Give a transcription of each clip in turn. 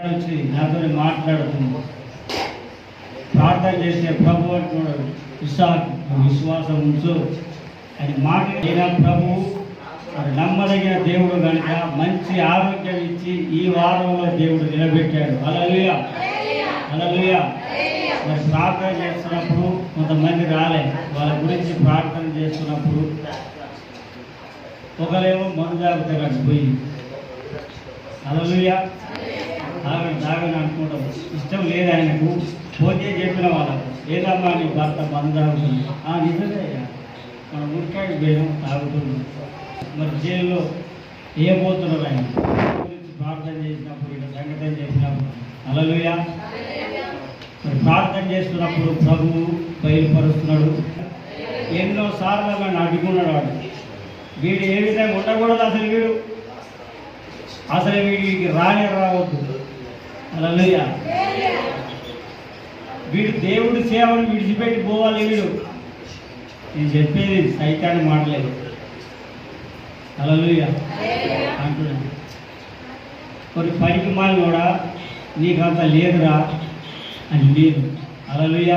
వచ్చి నాతో మాట్లాడుతుంది. ప్రార్థన చేసే ప్రభు అంటున్నాడు విశ్వాస విశ్వాసం ఉంచు. అని మాట్లాడిన ప్రభు నమ్మదగిన దేవుడు కనుక మంచి ఆరోగ్యం ఇచ్చి ఈ వారంలో దేవుడు నిలబెట్టాడు. అలలుయ అలలుయ మరి ప్రార్థన చేస్తున్నప్పుడు కొంతమంది రాలే. వాళ్ళ గురించి ప్రార్థన చేస్తున్నప్పుడు ఒకరేమో మందు జాగ్రత్త పోయి అలలుయ తాగను తాగను అనుకోవడం ఇష్టం లేదు ఆయనకు. పోతే చెప్పిన వాళ్ళకు. లేదమ్మా నీ భర్త బంద్ తాగుతుంది ఆ నిజమే మన మనం భేదం పోయాం తాగుతున్నాం మరి జైల్లో ఏ పోతున్నారు ఆయన? గురించి ప్రార్థన చేసినప్పుడు ఇక్కడ సంఘటన చేసినప్పుడు. అలలుయా. మరి ప్రార్థన చేస్తున్నప్పుడు ప్రభువు బయలుపరుస్తున్నాడు. ఎన్నో సార్లు ఆయన అడ్డుకున్నాడు వాడు. వీడు ఏ విధంగా ఉండకూడదు అసలు వీడు. అసలు వీడికి రాని రావద్దు అలలుయ వీడు దేవుడి సేవను విడిచిపెట్టి పోవాలి వీడు. నేను చెప్పేది సైతాన్ని మాటలేదు అలలుయ్య. అంటున్నాను కొన్ని పనికి మాలి కూడా నీకు అంత లేదురా అని లేదు. అలలుయ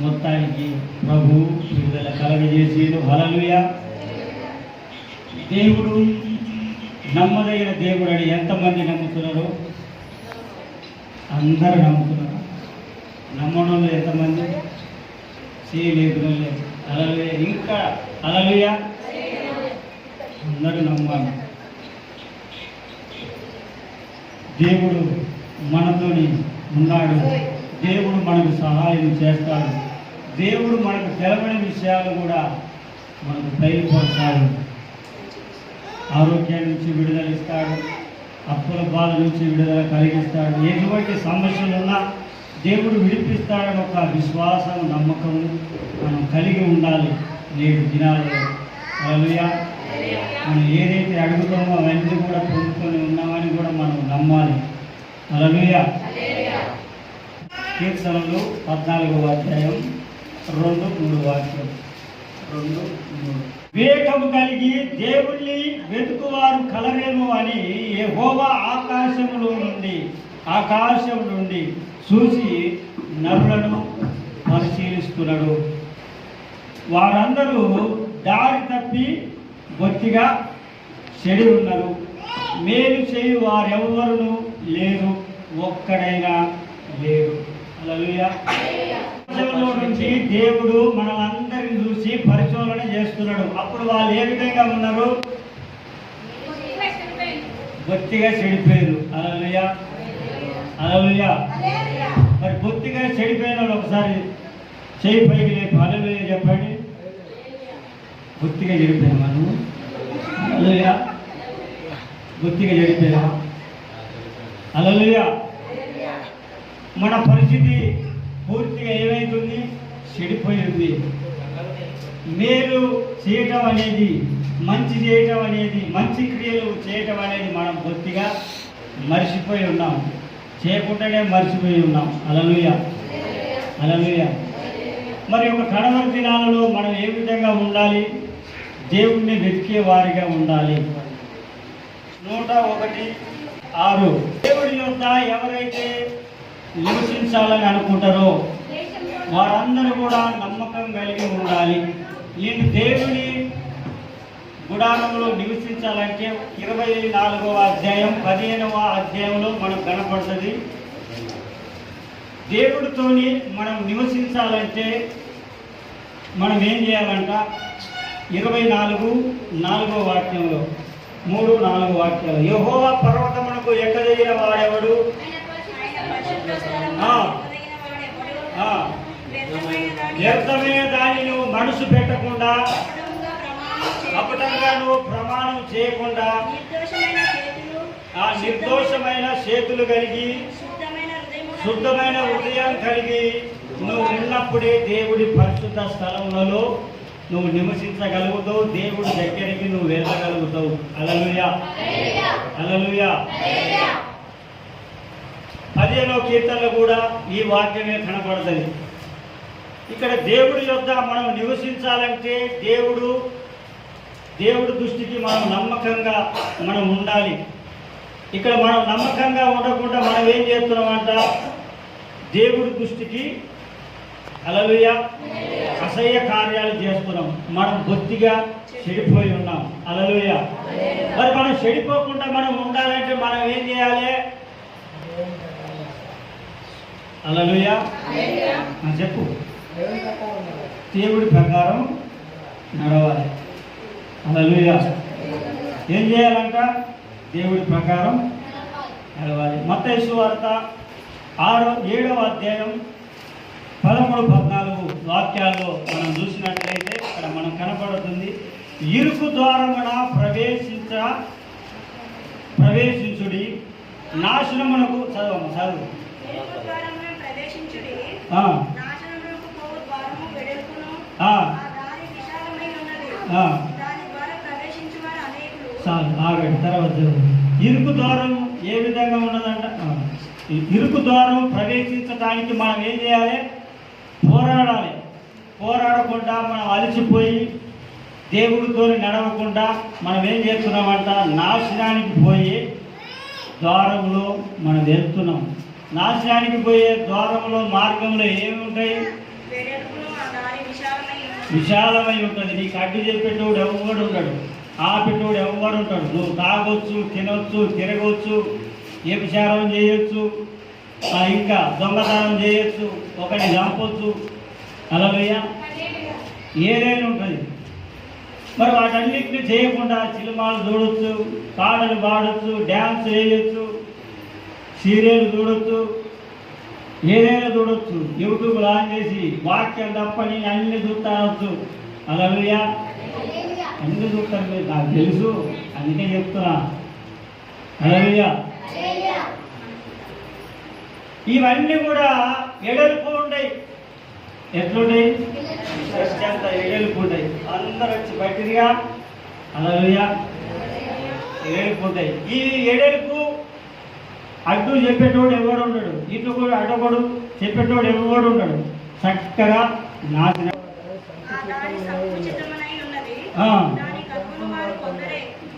మొత్తానికి ప్రభు విడుదల కలగజేసేది హలలుయ దేవుడు నమ్మదగిన దేవుడు అని ఎంతమంది నమ్ముతున్నారు అందరూ నమ్ముతున్నారు నమ్మడం వాళ్ళు ఎంతమంది? చేయలేదు లేదు అలలుయ. ఇంకా అలలుయ? అందరూ నమ్మాలి. దేవుడు మనతోని ఉన్నాడు. దేవుడు మనకు సహాయం చేస్తాడు. దేవుడు మనకు తెలవని విషయాలు కూడా మనకు బయలుపరుస్తాడు. ఆరోగ్యం నుంచి విడుదల ఇస్తాడు. అప్పుల బాధ నుంచి విడుదల కలిగిస్తాడు ఎటువంటి సమస్యలు ఉన్నా దేవుడు విడిపిస్తాడని ఒక విశ్వాసం నమ్మకం మనం కలిగి ఉండాలి నేడు దినాల్లో. హల్లెలూయా. మనం ఏదైతే అడుగుతామో అవన్నీ కూడా పొందుకొని ఉన్నామని కూడా మనం నమ్మాలి. అలలుయా కీర్తనలు పద్నాలుగో అధ్యాయం రెండు మూడు వాక్యం రెండు మూడు. వివేకము కలిగి దేవుణ్ణి వెతుకువారు కలరేమో అని యెహోవా ఆకాశములో నుండి ఆకాశం నుండి చూసి నరులను పరిశీలిస్తున్నాడు. వారందరూ దారి తప్పి బొత్తిగా చెడి ఉన్నారు. మేలు చేయు వారెవరును లేరు. ఒక్కడైనా లేరు అలా ప్రపంచంలో నుంచి దేవుడు మనలందరిని చూసి పరిశోధన చేస్తున్నాడు. అప్పుడు వాళ్ళు ఏ విధంగా ఉన్నారు? బొత్తిగా చెడిపోయారు. అలలుయా. అలలుయా. మరి బొత్తిగా చెడిపోయిన వాళ్ళు ఒకసారి చేయి పైకి లేపు అలలుయ చెప్పండి. బొత్తిగా చెడిపోయాం మనం అలలుయా. బొత్తిగా చెడిపోయాం అలలుయా. మన పరిస్థితి పూర్తిగా ఏమైతుంది? చెడిపోయింది. మేలు చేయటం అనేది మంచి చేయటం అనేది మంచి క్రియలు చేయటం అనేది మనం పూర్తిగా మర్చిపోయి ఉన్నాం. చేయకుండానే మర్చిపోయి ఉన్నాం. అలలుయ. అలలుయ. మరి ఒక కడవరి దినాలలో మనం ఏ విధంగా ఉండాలి? దేవుణ్ణి వెతికే వారిగా ఉండాలి. నూట ఒకటి ఆరు. దేవుడి యొక్క ఎవరైతే నివసించాలని అనుకుంటారో? వారందరూ కూడా నమ్మకం కలిగి ఉండాలి. నేను దేవుని గుడారంలో నివసించాలంటే ఇరవై నాలుగవ అధ్యాయం పదిహేనవ అధ్యాయంలో మనకు కనపడుతుంది. దేవుడితోని మనం నివసించాలంటే మనం ఏం చేయాలంట? ఇరవై నాలుగు నాలుగో వాక్యంలో మూడు నాలుగు వాక్యాలు. యహోవా పర్వతమునకు ఎక్కదగిన వాడెవడు? వ్యర్థమైన దాన్ని నువ్వు మనసు పెట్టకుండా అపటంగా నువ్వు ప్రమాణం చేయకుండా ఆ నిర్దోషమైన చేతులు కలిగి శుద్ధమైన హృదయం కలిగి నువ్వు ఉన్నప్పుడే దేవుడి పరిశుద్ధ స్థలములలో నువ్వు నివసించగలుగుతావు దేవుడి దగ్గరికి నువ్వు వెళ్ళగలుగుతావు. అలలుయా అలలుయా పదిహేనో కీర్తనలో కూడా ఈ వాక్యమే కనపడుతుంది ఇక్కడ దేవుడి యొద్ద మనం నివసించాలంటే దేవుడు దేవుడి దృష్టికి మనం నమ్మకంగా మనం ఉండాలి. ఇక్కడ మనం నమ్మకంగా ఉండకుండా మనం ఏం చేస్తున్నామంట? దేవుడి దృష్టికి అలలుయ అసహ్య కార్యాలు చేస్తున్నాం. మనం బొత్తిగా చెడిపోయి ఉన్నాం. అలలుయ మరి మనం చెడిపోకుండా మనం ఉండాలంటే మనం ఏం చేయాలి? అలలుయ చెప్పు. దేవుడి ప్రకారం నడవాలి. అలలుయ ఏం చేయాలంట? దేవుడి ప్రకారం నడవాలి. మత్తయి వార్త ఆరో ఏడవ అధ్యాయం పదమూడు పద్నాలుగు వాక్యాల్లో మనం చూసినట్లయితే ఇక్కడ మనం కనపడుతుంది. ఇరుకు ద్వారమున ప్రవేశించ ప్రవేశించుడి. నాశనమునకు చదవము చదువు. చాలు ఆగండి తర్వాత. ఇరుకు ద్వారం ఏ విధంగా ఉన్నదంట? ఇరుకు ద్వారం ప్రవేశించడానికి మనం ఏం చేయాలి? పోరాడాలి. పోరాడకుండా మనం అలసిపోయి దేవుడితో నడవకుండా మనం ఏం చేస్తున్నామంట? నాశనానికి పోయి ద్వారంలో మనం వెళ్తున్నాం. నాశనానికి పోయే ద్వారంలో మార్గంలో ఏమి ఉంటాయి? విశాలమై ఉంటుంది. నీకు అడ్డు చెప్పేటోడు ఎవడు ఉంటాడు ఆపేటోడు ఎవడు ఉంటాడు? నువ్వు తాగొచ్చు తినొచ్చు తిరగవచ్చు వ్యభిచారం చేయొచ్చు ఆ, ఇంకా దొంగతనం చేయొచ్చు ఒకరిని చంపొచ్చు. అలాగయ్యా ఏదైనా ఉంటుంది. మరి వాటన్నిటిని చేయకుండా సినిమాలు చూడొచ్చు పాటలు పాడొచ్చు డ్యాన్స్ చేయొచ్చు సీరియల్ చూడొచ్చు ఏదైనా చూడొచ్చు. యూట్యూబ్ ఆన్ చేసి వాక్యం తప్పని అన్ని చూస్తానొచ్చు అలాగయ్యా అన్ని చూస్తారు మీరు. నాకు తెలుసు. అందుకే చెప్తున్నా. అలాగయ్యా ఇవన్నీ కూడా ఎడల్పు ఉంటాయి. ఎట్లుంటాయి? ఎంత ఎడల్పు ఉంటాయి. అందరు వచ్చి బయటిదిగా అలాగయ్యా ఎడల్పు ఉంటాయి. ఈ ఎడల్పు అడ్డు చెప్పేటోడు ఎవడు ఉండడు. ఇటు కూడా అడ్డగోడు చెప్పేటోడు ఎవడు ఉండడు. చక్కగా నాశనం.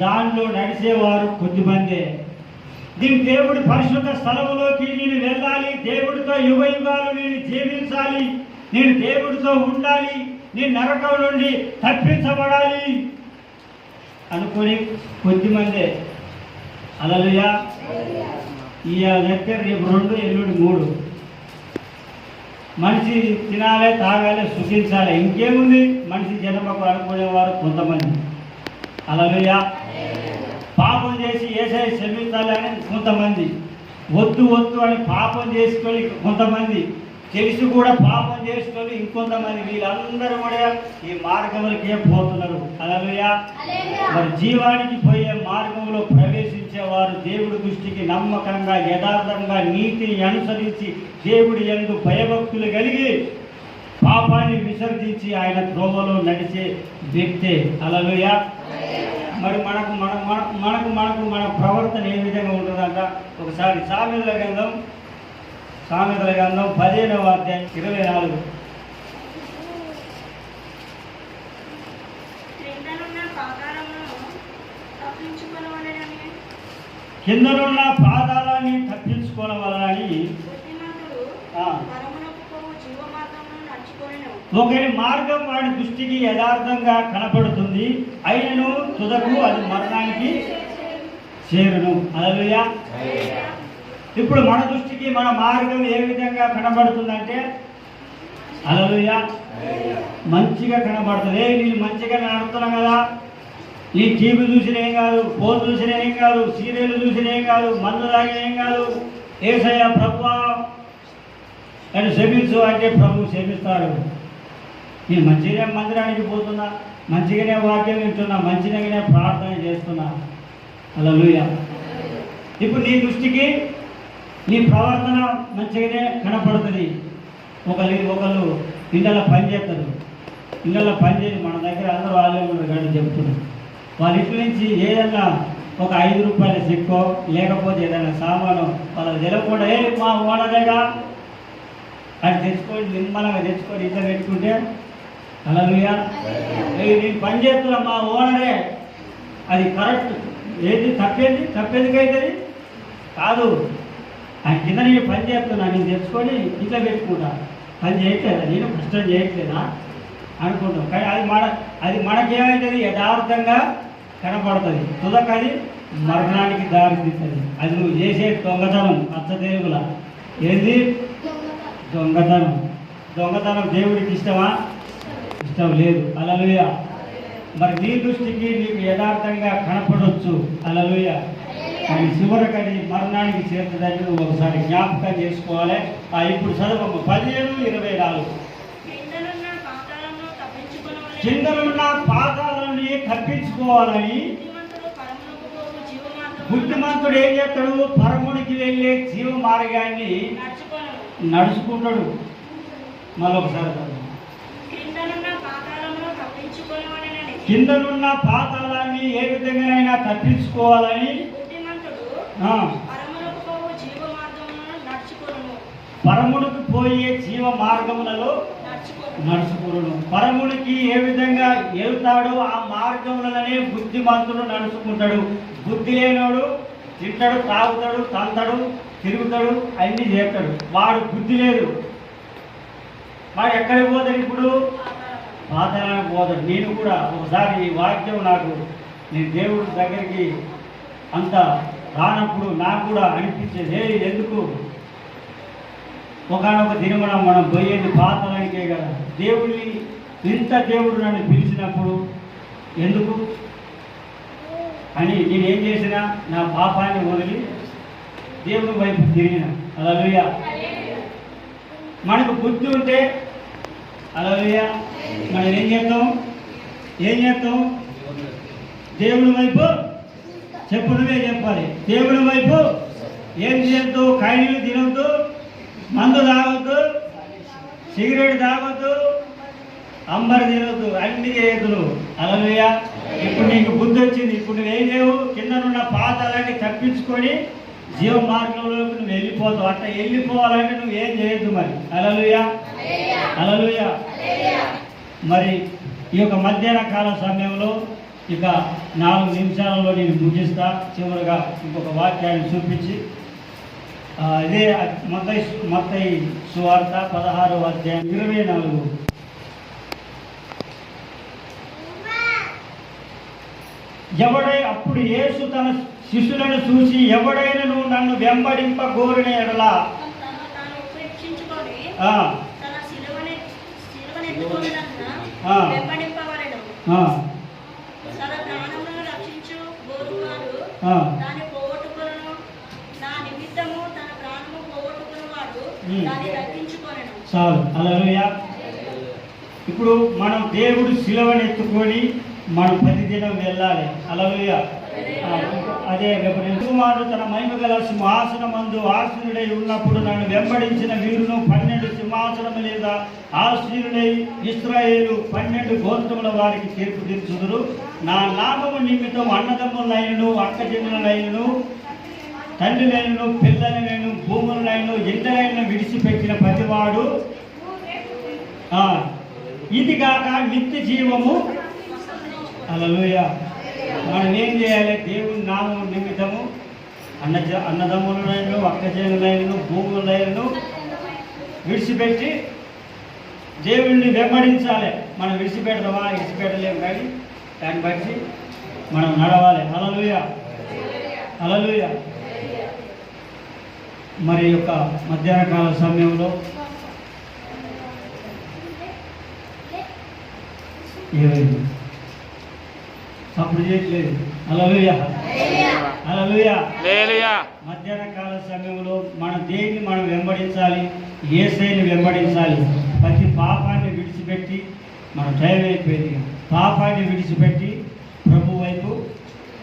దానిలో నడిచేవారు కొద్దిమందే. దీని దేవుడి పరిశుద్ధ స్థలములోకి నేను వెళ్ళాలి. దేవుడితో యుగ యుగాలు నేను జీవించాలి. నేను దేవుడితో ఉండాలి. నేను నరకం నుండి తప్పించబడాలి. అనుకొని కొద్దిమందే. అలలుయా. ఈ దగ్గర రేపు రెండు ఎల్లుండి మూడు. మనిషి తినాలి తాగాలి సుఖించాలి. ఇంకేముంది? మనిషి జన్మకు అనుకునేవారు కొంతమంది. అలలుయా. పాపం చేసి ఏసై క్షమించాలని కొంతమంది. వద్దు వద్దు అని పాపం చేసుకొని కొంతమంది. తెలిసి కూడా పాపం చేసుకొని ఇంకొంతమంది. వీళ్ళందరూ కూడా ఈ మార్గంలోకే పోతున్నారు. అలలుయా. మరి జీవానికి పోయే మార్గంలో జీవించేవారు దేవుడి దృష్టికి నమ్మకంగా యథార్థంగా నీతిని అనుసరించి దేవుడి ఎందు భయభక్తులు కలిగి పాపాన్ని విసర్జించి ఆయన త్రోవలో నడిచే వ్యక్తే. అలలుయా మరి మనకు మన మన- మనకు మనకు మన ప్రవర్తన ఏ విధంగా ఉంటుందంట? ఒకసారి సామెతల గ్రంథం సామెతల గ్రంథం పదిహేనవ అధ్యాయం ఇరవై నాలుగు. క్రిందనున్న కిందనున్న పాదాలని జీవమార్గమును నడుచుకొనెను. ఒకరి మార్గం వాడి దృష్టికి యథార్థంగా కనపడుతుంది. అయినను తుదకు అది మరణానికి చేరును. అలలుయా ఇప్పుడు మన దృష్టికి మన మార్గం ఏ విధంగా కనబడుతుందంటే అలలుయా మంచిగా కనబడుతుంది. నేను మంచిగా నడుపుతున్నాం కదా. ఈ టీవీ చూసిన ఏం కాదు ఫోన్ చూసిన ఏం కాదు సీరియల్ చూసిన ఏం కాదు మందు తాగిన ఏం కాదు. ఏసయ్య ప్రభు అని క్షమించు అంటే ప్రభు క్షమిస్తాడు. నేను మంచిగానే మందిరానికి పోతున్నా మంచిగానే వాక్యం వింటున్నా మంచిగానే ప్రార్థన చేస్తున్నా. అలా ఇప్పుడు నీ దృష్టికి నీ ప్రవర్తన మంచిగానే కనపడుతుంది. ఒకళ్ళు ఒకళ్ళు ఇళ్ళ పని చేస్తారు. ఇళ్ళ పని చేసి మన దగ్గర అందరూ వాళ్ళే కానీ చెప్తున్నారు. వాళ్ళ ఇంటి నుంచి ఏదైనా ఒక ఐదు రూపాయల చెక్కో లేకపోతే ఏదైనా సామాను వాళ్ళకి తెలియకుండా ఏ మా ఓడదేగా అది తెచ్చుకొని నిర్మలంగా తెచ్చుకొని ఇంత పెట్టుకుంటే అలా నేను పని చేస్తున్నా మా ఓనరే. అది కరెక్ట్. ఏది తప్పేది? తప్పేదికి అవుతుంది కాదు. ఆయన కింద నేను పని చేస్తున్నా నేను తెచ్చుకొని ఇంట్లో పెట్టుకుంటా. పని చేయట్లేదా? నేను కష్టం చేయట్లేదా? అనుకుంటాం. కానీ అది మన అది మనకేమవుతుంది యథార్థంగా కనపడుతుంది. తుదక అది మరణానికి దారి తీస్తుంది. అది నువ్వు చేసే దొంగతనం అచ్చ ఏది? దొంగతనం. దొంగతనం దేవుడికి ఇష్టమా? ఇష్టం లేదు. అలలుయ. మరి నీ దృష్టికి నీకు యథార్థంగా కనపడవచ్చు అలలుయ. కానీ చివరికి అది మరణానికి చేరుతుందని నువ్వు ఒకసారి జ్ఞాపకం చేసుకోవాలి. ఆ ఇప్పుడు చదవమ్మ పదిహేను ఇరవై నాలుగు. కిందనున్న పాదాలని తప్పించుకోవాలని బుద్ధిమంతుడు ఏం చేస్తాడు పరమునికి వెళ్ళే జీవ మార్గాన్ని. నడుచుకుంటాడు మరొకసారి కిందనున్న పాతాళాన్ని ఏ విధంగానైనా తప్పించుకోవాలని. పరమునికి పోయే జీవ మార్గములలో. నడుచుకును పరమునికి ఏ విధంగా వెళ్తాడో ఆ మార్గములనే బుద్ధిమంతుడు నడుచుకుంటాడు. బుద్ధి లేనోడు తింటాడు తాగుతాడు తంతాడు తిరుగుతాడు అన్ని చేస్తాడు. వాడు బుద్ధి లేదు. వాడు ఎక్కడికి పోతాడు ఇప్పుడు? పాతాళము. పాతాళానికి పోతాడు. నేను కూడా ఒకసారి ఈ వాక్యం నాకు నేను దేవుడి దగ్గరికి అంత రానప్పుడు నాకు కూడా అనిపించేది. ఎందుకు ఒకనొక దినమున మనం పోయేది పాతాళానికే కదా. దేవుడిని ఇంత దేవుడు నన్ను పిలిచినప్పుడు ఎందుకు? అని నేను ఏం చేసినా నా పాపాన్ని వదిలి దేవుడి వైపు తిరిగిన. అలలుయ. మనకు బుద్ధి ఉంటే అలలుయ. మనం ఏం చేస్తాం? ఏం చేస్తాం? దేవుడి వైపు చెప్పుడువే చెప్పాలి. దేవుడి వైపు ఏం చేయొద్దు కాయలు తినొద్దు. మందు తాగొద్దు సిగరెట్ తాగొద్దు అంబర్ తినొద్దు అన్ని చేయొద్దు. నువ్వు ఇప్పుడు నీకు బుద్ధి వచ్చింది. ఇప్పుడు నువ్వేం చేయవు? కిందనున్న పాతాలన్నీ తప్పించుకొని జీవ మార్గంలోకి నువ్వు వెళ్ళిపోతావు. అట్లా వెళ్ళిపోవాలంటే నువ్వు ఏం చేయొద్దు మరి? అలలుయ అలలుయ మరి ఈ యొక్క మధ్యాహ్న కాల సమయంలో ఇక నాలుగు నిమిషాలలో నేను ముగిస్తా. చివరిగా ఇంకొక వాక్యాన్ని చూపించి ఇదే మొత్తయి మొత్తయి సువార్త పదహారు అధ్యాయం ఇరవై నాలుగు. ఎవడై అప్పుడు యేసు తన శిష్యులను చూసి ఎవడైనను నన్ను వెంబడింప గోరిన ఎడలా? తను చాలు. అలలుయ ఇప్పుడు మనం దేవుడు శిలవని ఎత్తుకొని మనం ప్రతిదినం వెళ్ళాలి. అలలుయ అదే కుమారుడు తన మహిమ గల సింహాసనమందు ఆశీనుడై ఉన్నప్పుడు నన్ను వెంబడించిన వీరును పన్నెండు సింహాసనము లేదా ఆశీనుడై ఇస్రాయేలు పన్నెండు గోత్రముల వారికి తీర్పు తీర్చుదురు. నా నామము నిమిత్తం అన్నదమ్ములైనను తండ్రి నేను పిల్లని నేను భూములు నేను ఇంటలైనను విడిచిపెట్టిన ప్రతివాడు ఇది కాక నిత్య జీవము. అలలోయ మనం ఏం చేయాలి? దేవుని నామం నిమిత్తము. అన్న అన్నదమ్ములైనను అక్కజనులైనను భూములైనను విడిచిపెట్టి దేవుణ్ణి వెంబడించాలి. మనం విడిచిపెడదామా విడిచిపెట్టలేము కానీ దాన్ని బట్టి మనం నడవాలి. అలలుయ అలలుయ మరి యొక్క మధ్యాహ్న కాల సమయంలో ఏమైంది? అప్పుడు చేయట్లేదు. అలలుయ. అలలుయ. లేలుయా. మధ్యాహ్న కాల సమయంలో మన దేన్ని మనం వెంబడించాలి? ఏసైని వెంబడించాలి. ప్రతి పాపాన్ని విడిచిపెట్టి మన టైం అయిపోయింది పాపాన్ని విడిచిపెట్టి ప్రభు వైపు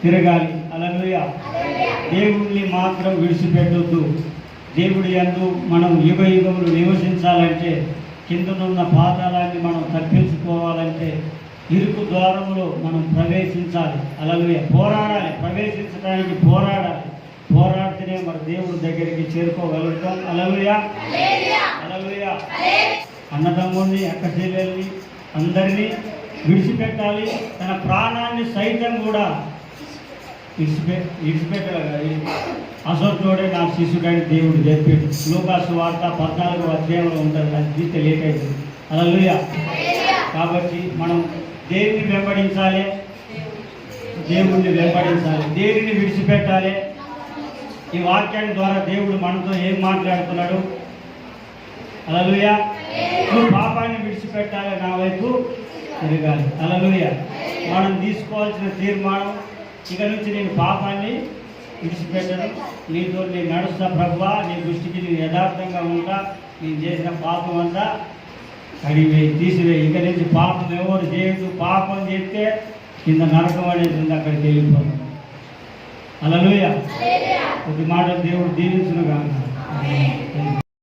తిరగాలి. అలలుయ. దేవుణ్ణి మాత్రం విడిచిపెట్టొద్దు. దేవుడి యందు మనం యుగ యుగములు నివసించాలంటే కిందనున్న పాతాళాన్ని మనం తప్పించుకోవాలంటే ఇరుకు ద్వారములో మనం ప్రవేశించాలి. అలలుయ. పోరాడాలి. ప్రవేశించడానికి పోరాడాలి. పోరాడితేనే మరి దేవుడి దగ్గరికి చేరుకోగలుగుతాం. అలలుయ. అలలుయ. అన్నదమ్ముడిని అక్క చెల్లెల్ని అందరినీ విడిచిపెట్టాలి. తన ప్రాణాన్ని సైతం కూడా విడిచిపె విడిచిపెట్టాలి అసోతోడే నా శిష్యుడని దేవుడు చెప్పాడు లోకాసు వార్త పద్నాలుగు అధ్యాయంలో ఉంటుంది అది తీస్తే లేట్ అవుతుంది అలా కాబట్టి మనం దేవుని వెంబడించాలి. దేవుడిని వెంబడించాలి. దేవుడిని విడిచిపెట్టాలి. ఈ వాక్యాన్ని ద్వారా దేవుడు మనతో ఏం మాట్లాడుతున్నాడు? అలలుయ నువ్వు పాపాన్ని విడిచిపెట్టాలి నా వైపు తిరగాలి. అలలుయ మనం తీసుకోవాల్సిన తీర్మానం ఇక నుంచి నేను పాపాన్ని విడిచిపెట్టను. నీతో నేను నడుస్తా ప్రభువా. నీ దృష్టికి నేను యథార్థంగా ఉంటా. నేను చేసిన పాపం అంతా కడిగివేయి తీసివేయి ఇక నుంచి పాపం ఎవరు చేయదు పాపం చేస్తే కింద నరకం అనేది ఉంది అక్కడికి వెళ్ళిపోతాం అలలుయ ఒక మాట దేవుడు దీవించును కాక